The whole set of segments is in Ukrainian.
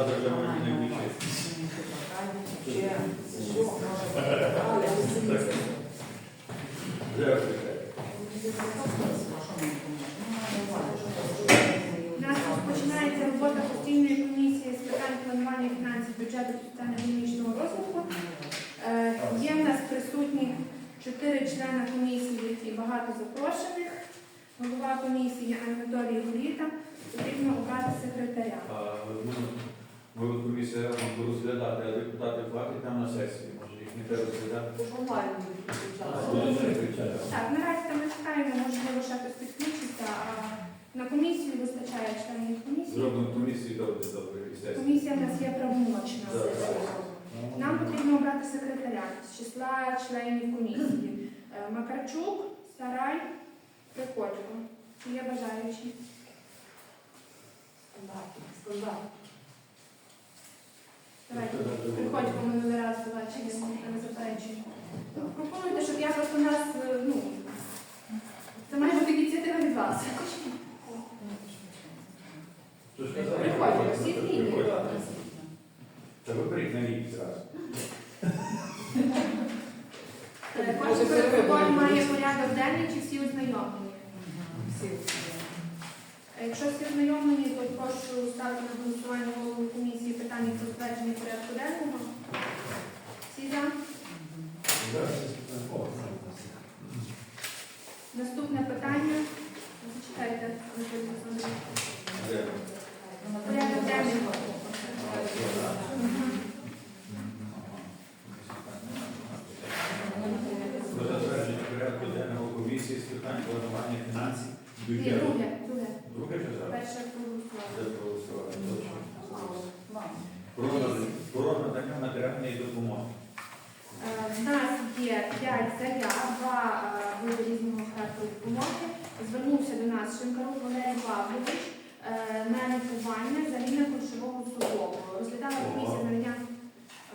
завтра вже можна не включити. У нас розпочинається робота постійної комісії з питань планування фінансів, бюджету та економічного розвитку. Е, Є в нас присутні чотири члени комісії і багато запрошених. Голова комісії Анатолій Голіта. Потрібно обрати секретаря. Ми комісія буде розглядати, а депутати платять там на сесії, може їх не треба розглядати. Так, наразі там ми чекаємо, можливо, ще хтось підключиться, а на комісію вистачає членів комісії. Зробимо комісію, то буде добре, і сесію. Комісія в нас є правомочна. Нам потрібно обрати секретаря з числа членів комісії. Е, Макарчук, Сарай, Приходько. Є бажаючі? Давайте. Приходько минулий раз побачили, не заперечуємо. Пропонуйте, щоб я просто нас, е, ну, це майже ініціатива від вас. Приходько, всі. Приходько. Та виберіть на рік зразу. Е, Кожен має порядок денний чи всі ознайомлені. Е, Якщо всі ознайомлені, то прошу ставити на голосування голову комісії питання про затвердження порядку денного. Всі за? Наступне питання. Анатолій Порядок денний. Про затвердження порядку денного комісії з питань планування фінансів, Ні, друге, друге. Друге чи зараз? Перше проголосували. Де проголосувати? Точно. Про Про надання матеріальної допомоги. Е, В нас є 5 заяв, два е, види різного характеру допомоги. Звернувся до нас Шинкарук Валерій Павлович е, на лікування заміна кульшового суглобу. Розглядала комісія надання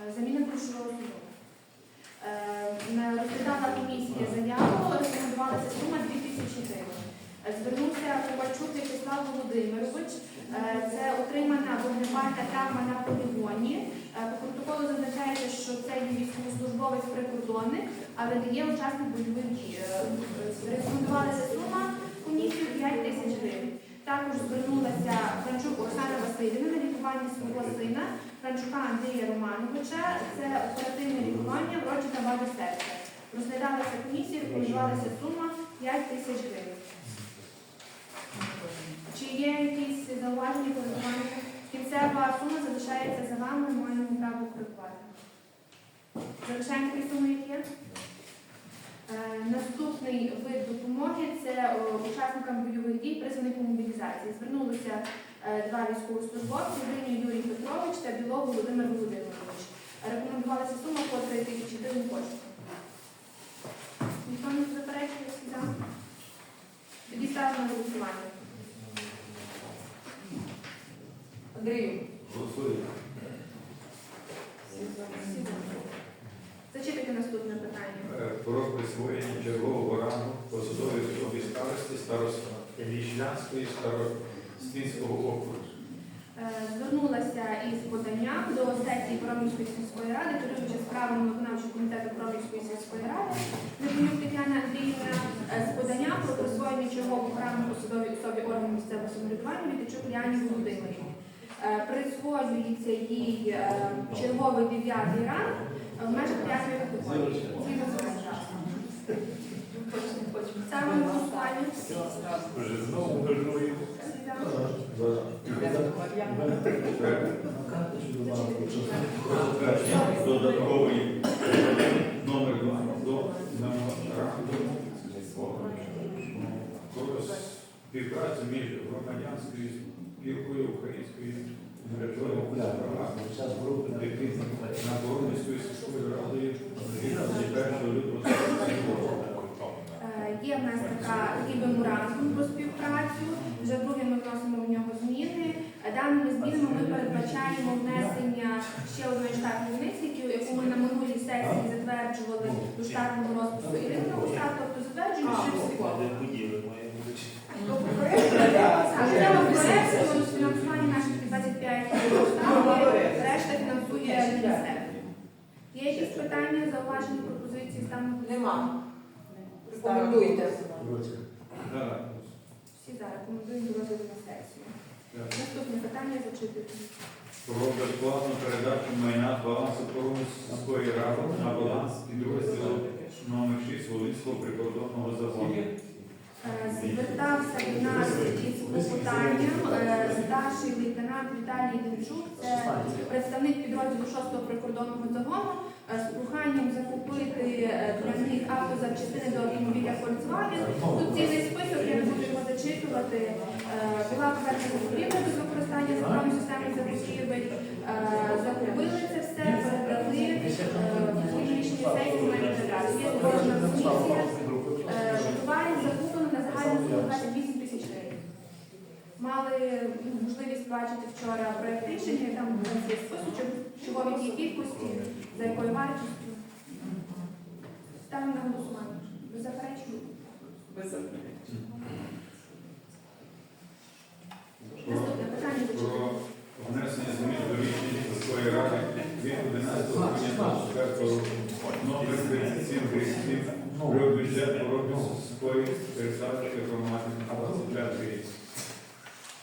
е, заміна кульшового суглобу. Е, на- Розглядала комісія заяву, рекомендувалася сума 2 тисячі гривень. Е, Звернувся Ковальчук Вячеслав Володимирович. Е, Це отримана вогнепальна травма на полігоні. Е, По протоколу зазначається, що це є військовослужбовець прикордонник, але не є учасник бойових дій. Е, Рекомендувалася сума комісію 5 тисяч гривень. Також звернулася Франчук Оксана Васильівна на лікування свого сина Франчука Андрія Романовича. Це оперативне лікування вроджена вади серця. Розглядалася комісія, рекомендувалася сума 5 тисяч гривень. Чи є якісь зауваження коригування? Кінцева сума залишається за вами, ми маємо право коригувати. Залишаємо такі суми, які є? Е, Наступний вид допомоги це о, учасникам бойових дій, призваних по мобілізації. Звернулися е, два військовослужбовці, Гриню Юрій Петрович та Білов Володимир Володимирович. Рекомендувалася сума по 3 тисячі гривень коштів. Ніхто не заперечує ставимо на голосування. Андрію, Голосуємо. Зачитайте наступне питання. Е, Про присвоєння чергового рангу посадової особи старості староста Лішлянської старостинського округу. Е, Звернулася із поданням до сесії Коромівської сільської ради, керуючи справами виконавчого комітету Коромівської сільської ради, Лебенюк Тетяна Андріївна е, з поданням про присвоєння чергового рангу посадовій особі органу місцевого самоврядування Вітичук Ліані Володимирівні. Е, Присвоюється їй черговий дев'ятий ранг в межах п'ятої категорії. Саме голосування. Додаткової номер 2 до про співпрацю між громадянською спілкою української мережою на Боронівською сільською радою від 21 лютого 2017 року. Є в нас така, такий меморандум даними змінами ми передбачаємо внесення ще одної штатної одиниці, яку ми на минулій сесії затверджували до штатного розпису і Ірини Густа, тобто затверджуємо ще всього. Тобто проєкт фінансування наших 25 решта фінансує. Є якісь питання, зауваження, пропозиції там? Нема. Рекомендуєте. Всі за рекомендуємо розгляду. Наступне питання зачитуйте. Про безплатну передачу майна балансу Коромської ради на баланс підрозділу номер 6 Волинського прикордонного загону. Е, Звертався до нас із клопотанням е, старший лейтенант Віталій Демчук, це представник підрозділу 6-го прикордонного загону, е, з проханням закупити для них автозапчастини до автомобіля Volkswagen. Тут цілий список, я не буду його зачитувати. Була поверхня закупівля без використання законної системи закупівель. Закупили це все, передали в рішення сесії. Є зложена комісія. На загальну суму 28 тисяч гривень. Мали ну, можливість бачити вчора проєкт рішення, там є списочок, чого в якій кількості, за якою вартістю. Ставимо на голосування. Ви заперечуєте? Наступне питання зачитую. Про внесення змін до рішення міської ради від 11 грудня 24 року номер 3737 про бюджет Коробівської пересадки громади на 25 рік.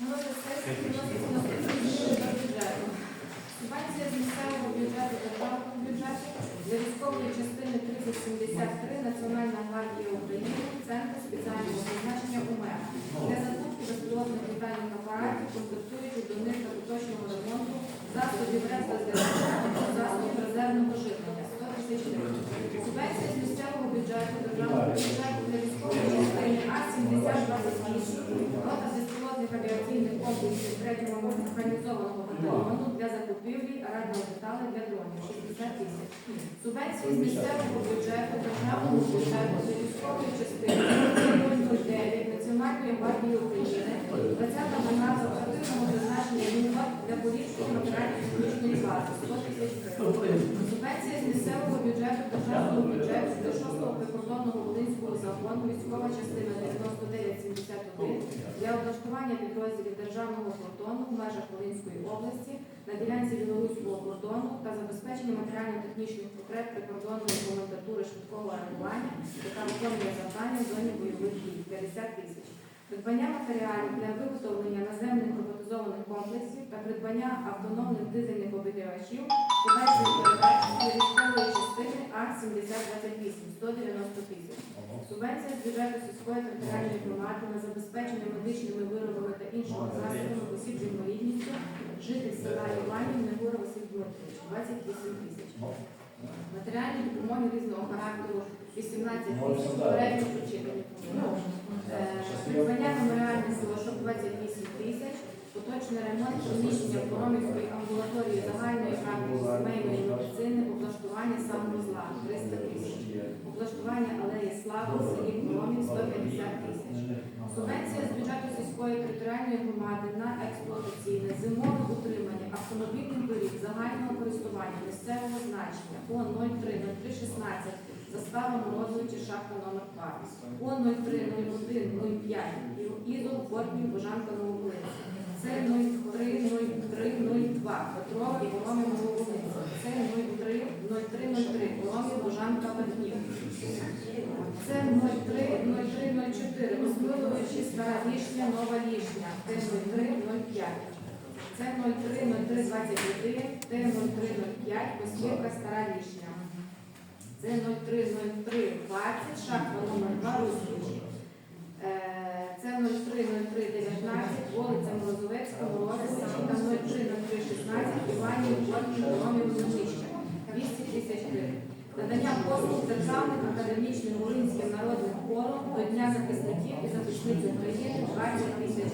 Ми до сесії вносимо наступні зміни до бюджету. Субвенція з місцевого бюджету державного бюджету для військової частини 3073 Національна гвардія України, Центр спеціального призначення УМЕР. Для закупки безпілотних літальних апаратів, комплектуючих до них та поточного ремонту засобів резервного засобів резервного живлення. 100 тисяч гривень. Субвенція з місцевого бюджету державного бюджету для військової частини А-7028 рота безпілотних авіаційних комплексів 3-го механізованого батальйону для закупівлі радіодеталей для дронів 60 тисяч. Субвенції з місцевого бюджету державного бюджету для військової частини 009 Національної гвардії України 20-та оперативного призначення ЮВА для поліпшення матеріально-технічної бази 100 тисяч. Субвенція з місцевого бюджету державного бюджету для 6-го прикордонного Волинського загону військова частина 9971 для облаштування підрозділів державного кордону в межах Волинської області на ділянці білоруського кордону та забезпечення матеріально-технічних потреб прикордонної комендатури швидкого реагування, яка виконує завдання в зоні бойових дій 50 тисяч. Придбання матеріалів для виготовлення наземних роботизованих комплексів та придбання автономних дизельних обігрівачів подальшої передачі військової частини А-7028 190 тисяч. Субвенція з бюджету сільської територіальної громади на забезпечення медичними виробами та іншими засобами осіб з інвалідністю житель села Іванів Негора Василь Дмитрович 28 тисяч. Матеріальні допомоги різного характеру 18 тисяч попередньо прочитані. Е, Придбання меморіальних залишок 28 тисяч, поточний ремонт приміщення Коломівської амбулаторії загальної практики сімейної медицини, облаштування самовузла 300 тисяч, облаштування алеї слави в селі Коломів 150 тисяч. Субвенція з бюджету сільської територіальної громади на експлуатаційне зимове утримання автомобільних доріг загального користування місцевого значення по 030316 застава Морозовичі шахта номер 2 по 030105 Ізол Бортнів Божанка Нововолинська. Це 030302 Петрова і Воломі Нововолинська. Це 030303 Воломі Божанка Верхнів. Це 030304 Розпиловичі Стара Лішня, Нова Лішня. Це 0305. Це 030321, Т 0305 Посвірка Стара Лішня. Це 030320, шахта номер 2 Русліч. Е, Це 030319, вулиця Морозовецька, Морозовича, та 030316, Іванів, Бортнів, 200 тисяч гривень. Надання послуг державним академічним Волинським народним хором до Дня захисників і захисниць України 20 тисяч.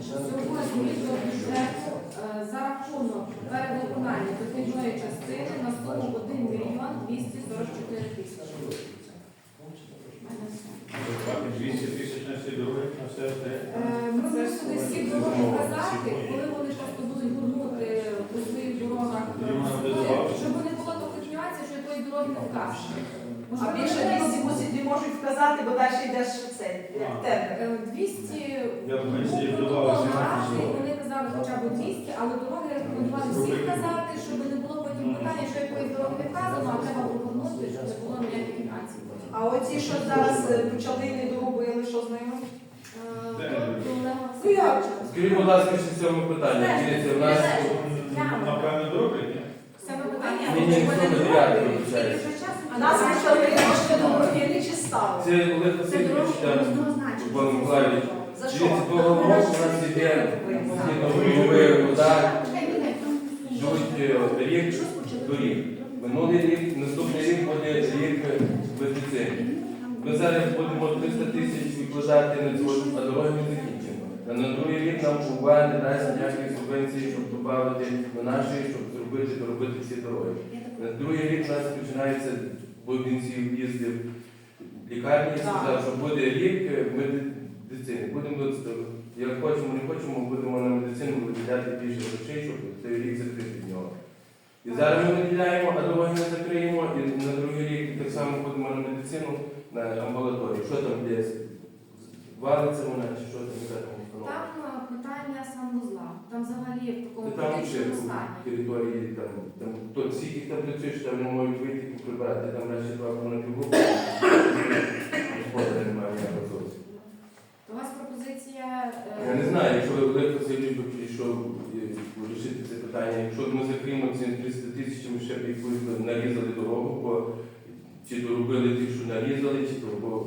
Всього змін до е, за рахунок перевиконання дохідної частини на суму 1 мільйон 244 тисячі. У мене все. Заплати 200 тисяч на всі дороги, на все те. Е, Ми мусили всі дороги казати, коли вони просто будуть гурнути по своїх дорогах, Тоді вона буде добавити. щоб не було такої що дороги не вкажеш. А більше 200 мусить не можуть вказати, бо далі йдеш А. тендер. Е, 200 Я б менше їх протокол додавав, гаразд, і 17 вони казали хоча б 200, але дороги рекомендували всі казати, щоб не було потім питання, що якоїсь дороги не вказано, а треба повернути, щоб не було ніяких потім. А оці, що зараз е, почали не доробили, що з ними? Е, Де? то Олега Ну. Скажіть, будь ласка, ще в цьому питанні. Дивіться, в нас Напевно, дороблять, ні? Саме питання. Ні, ні, Вони це не дороблять. виходить. А нас почали кошти добровільні чи стали? це Олег Васильович, там. Пан Миколаївич. За що? Того року у нас іде згідно удар, йдуть е, рік доріг. Минулий рік, наступний рік буде рік медицини. Ми зараз будемо 300 тисяч викладати на цю, а дороги не закінчимо. А на другий рік нам не дасть ніяких субвенцій, щоб додати на наші, щоб зробити, доробити всі дороги. На другий рік у нас починається, бо він їздив в лікарні, сказав, що буде рік е, медицини. Будемо, як хочемо, не хочемо, будемо на медицину виділяти більше грошей, щоб цей рік закрити в нього. І зараз ми виділяємо, а дороги не закриємо, і на другий рік так само будемо на медицину, на амбулаторію. Що там є? Валиться вона чи що там яка там установа? Питання самовузла. Там взагалі в такому там ще критичному в стані. території, там, там, то всі, які там працюєш, там не можуть вийти і прибрати, там наші два немає ніякого зовсім. У вас пропозиція. е, Я не знаю, якщо Олег Васильович би прийшов е, вирішити це питання, якщо ми закриємо ці 300 тисяч, ми ще б якусь би нарізали дорогу, бо чи доробили ті, що нарізали, чи то, бо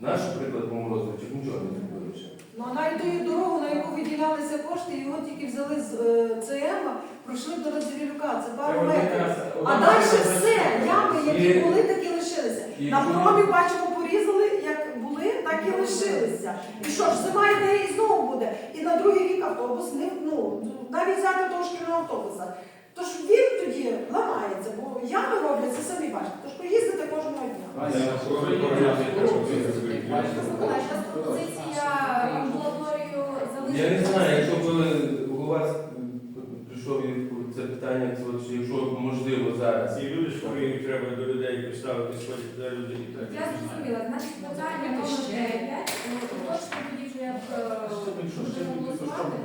наш приклад по Морозовичах нічого не зробили ще. Ну, а навіть ту дорогу, на яку виділялися кошти, його тільки взяли з е, ЦМ, пройшли до Розвілюка, це пару метрів. А далі все, ями, які І- були, так і лишилися. і На промі бачимо, порізали, як були, так і лишилися. І що ж, зима йде і знову буде. І на другий рік автобус не ну навіть взяти того шкільного автобуса. Тож він тоді ламається, бо ями робляться самі бачите. Тож поїздите кожного дня. Я Я не знаю, якщо б у вас прийшов і це питання, це якщо можливо зараз. Ці люди, що їх треба до людей поставити, сходять до людей. Я зрозуміла. Значить, питання номер 9. Точно тоді вже як голосувати.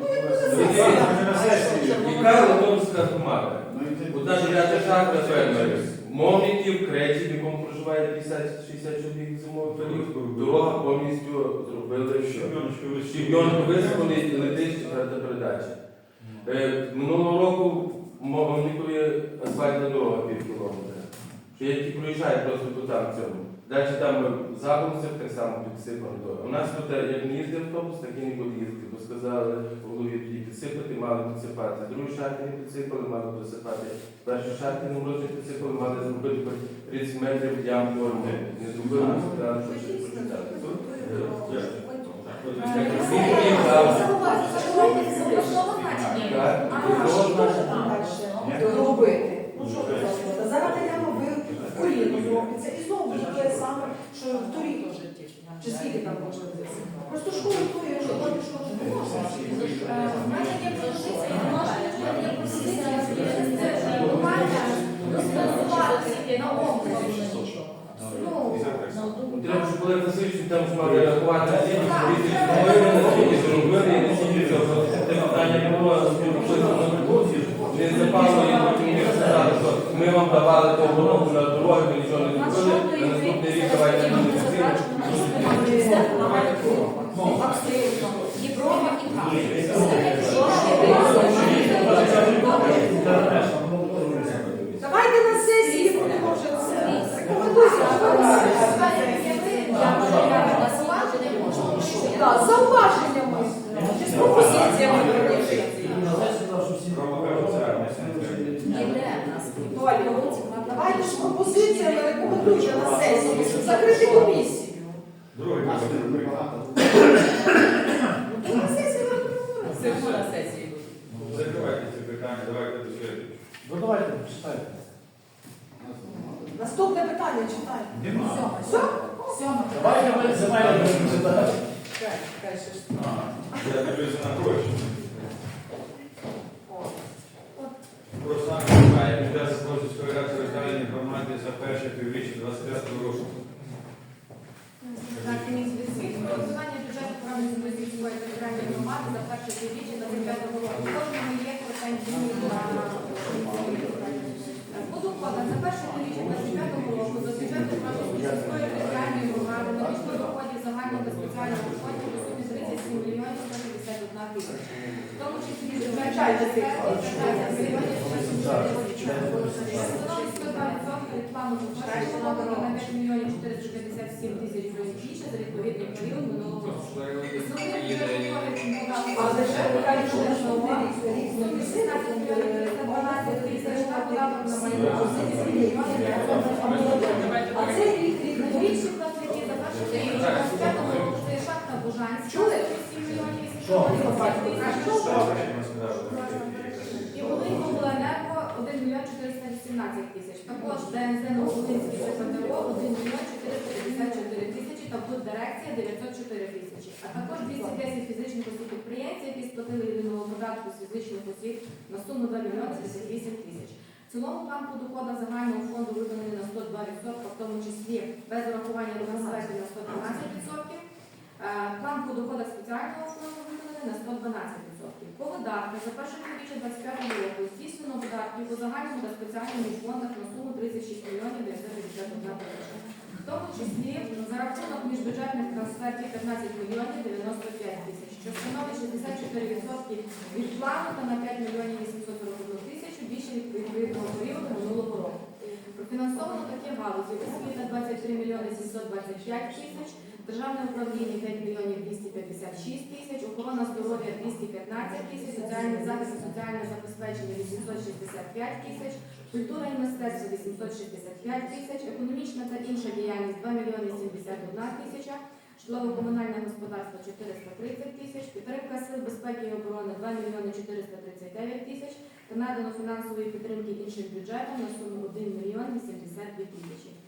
Яка Лотовська громада? Одна дев'ята шахта фермерів. Мовників, кредит, в якому проживає 50-60 чоловік зимовий період. Дорога повністю зробили що. Щебйонку висипали і летить передача. Е, Минулого року мовникові асфальтна дорога пів кілометра. Що я тільки проїжджаю просто по там цьому. Далі там заголосив так само дорога. У нас тут е, як не їздив автобус, так і не буде їздити, бо сказали в голові тоді підсипати, мали підсипати. Другу шахти не підсипали, мали підсипати. Першу шахти не можна підсипали, мали зробити хоч 30 метрів ям форму. Не зробили, ми сказали, що ще почитати. Він приїхав. Так, і того значить, Робити. Ну що ви зробите? Зараз даємо ви в коліно зробиться і знову ж таке саме, що в торік. Чи скільки там можна Просто школу тої, що там що ж не можна. В мене є пропозиція, мене є пропозиція це на область. Ну, Треба, щоб Олег Васильович там ж мали рахувати всі ці наскільки зробили, і наскільки цього. Це питання було написано на виборці, не запало, і потім не сказали, що ми вам давали того року на дороги, ви нічого не зробили, на наступний рік давайте на медицину. Європа і Давайте на сесії будемо вже це. Рекомендуйте. Так, з зауваженнями. Чи з пропозиціями верніше. Рома каже, це армія Толя, Давайте з пропозиціями рекомендуйте на сесії, щоб закрити комісію. Другий Ну, то на сесії ми будемо говорити. Закривайте ці питання, давайте до слідчого. Ну давайте, читайте. Наступне питання читай. Нема. Все? Давайте ми земельні будемо читати. Я дивлюся на гроші. В тому числі на 5 мільйонів 457 тисяч більше за відповідний період минулого року. Податок на майбутнє. Що? І Волинь обленерго 1 мільйон 418 тисяч. Також ДНЗ Нововолинський ЗПТО 1 мільйон 454 тисячі та Буддирекція 904 тисячі. А також 210 фізичних осіб підприємців, які сплатили єдиного податку з фізичних осіб на суму 2 мільйони 38 тисяч. В цілому план по доходах загального фонду виконаний на 102%, в тому числі без урахування трансфертів на 112%. Е, План по доходах спеціального фонду виконаний на 112%. По видатках за перше півріччя 25 року здійснено видатків по загальному та спеціальному фондах на суму 36 мільйонів 951 тисяча. В тому числі за рахунок міжбюджетних трансфертів 15 мільйонів 95 тисяч, що становить 64% від плану та на 5 мільйонів 841 тисячу більше від відповідного періоду минулого року. Профінансовано такі галузі освіта 23 мільйони 725 тисяч, державне управління 5 мільйонів 256 тисяч, охорона здоров'я 215 тисяч, соціальний захист соціальне забезпечення 865 тисяч, культура і мистецтво 865 тисяч, економічна та інша діяльність 2 мільйони 71 тисяча, житлово-комунальне господарство 430 тисяч, підтримка сил безпеки і оборони 2 мільйони 439 тисяч та надано фінансової підтримки іншим бюджетам на суму 1 мільйон 82 тисячі.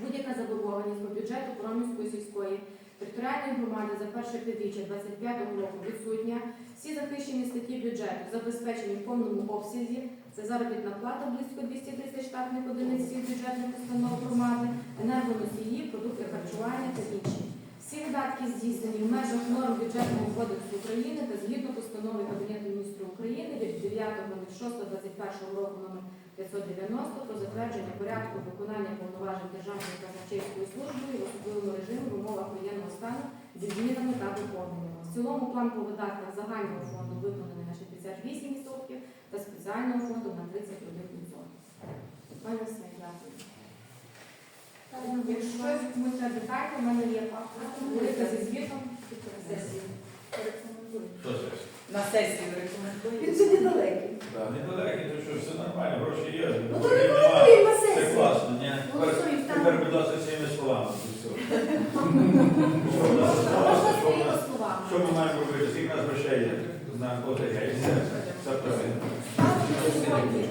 Будь-яка заборгованість по бюджету Проміської сільської територіальної громади за перше півріччя 25 року відсутня. Всі захищені статті бюджету забезпечені в повному обсязі. Це заробітна плата близько 230 штатних одиниць всіх бюджетних установ громади, енергоносії, продукти харчування та інші. Всі видатки здійснені в межах норм бюджетного кодексу України та згідно постанови Кабінету міністрів України від 9.06.21 року номер 590 про затвердження порядку виконання повноважень Державної казначейської служби в особливому режимі в умовах воєнного стану зі змінами та доповненнями. В цілому план по видатках загального фонду виконаний на 68% та спеціального фонду на 31%. У мене дякую. Якщо щось комусь треба детально, в мене є велика зі звітом сесії. На сесію рекомендую. Він сьогодні далекий. Так, недалекі, то що все нормально, гроші є. Ну то не проблем нема. голосуємо Це класно, ні? Тепер, будь ласка, своїми словами. Що ми маємо робити? Скільки нас грошей є? Знаємо, коли є. Все, все правильно. Станом на сьогодні,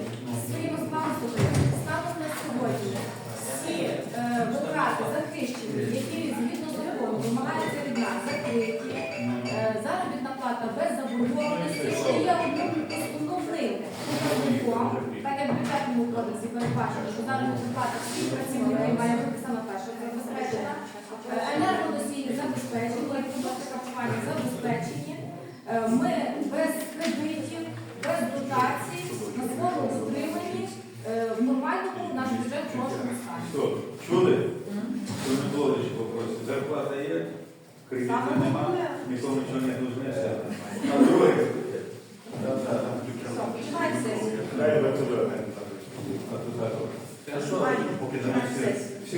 своїми словами слухайте, станом на сьогодні всі е, витрати захищені, які згідно закону вимагаються від нас закриті, е, заробітна плата без заборгованості, що є одним основним так як в бюджетному кодексі передбачено, що заробітна плата всіх працівників має бути саме перша забезпечена, Е, енергоносії забезпечені, продукти харчування забезпечені. Е, Ми без кредитів, без дотацій, на своєму утриманні е, в нормальному наш бюджет чули? Що не було ще? Зарплата є, кредиту Саме нема, головне. нікому нічого не нужне, все. А друге? Починайте сесію. Дай би туди. А туди. Це що? Поки там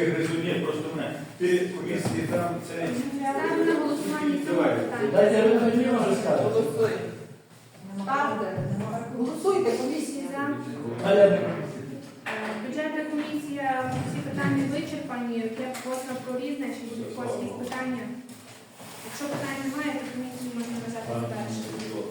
гризуть, ні, просто мене. Ти повісти там це... Ставимо на голосування цього. Дайте ви може сказати. Ставте. Голосуйте, комісії. За. Е, Бюджетна комісія, всі питання вичерпані. Я просила про різне, чи будуть якісь питання. Якщо питань немає, то комісію можна вважати завершеною.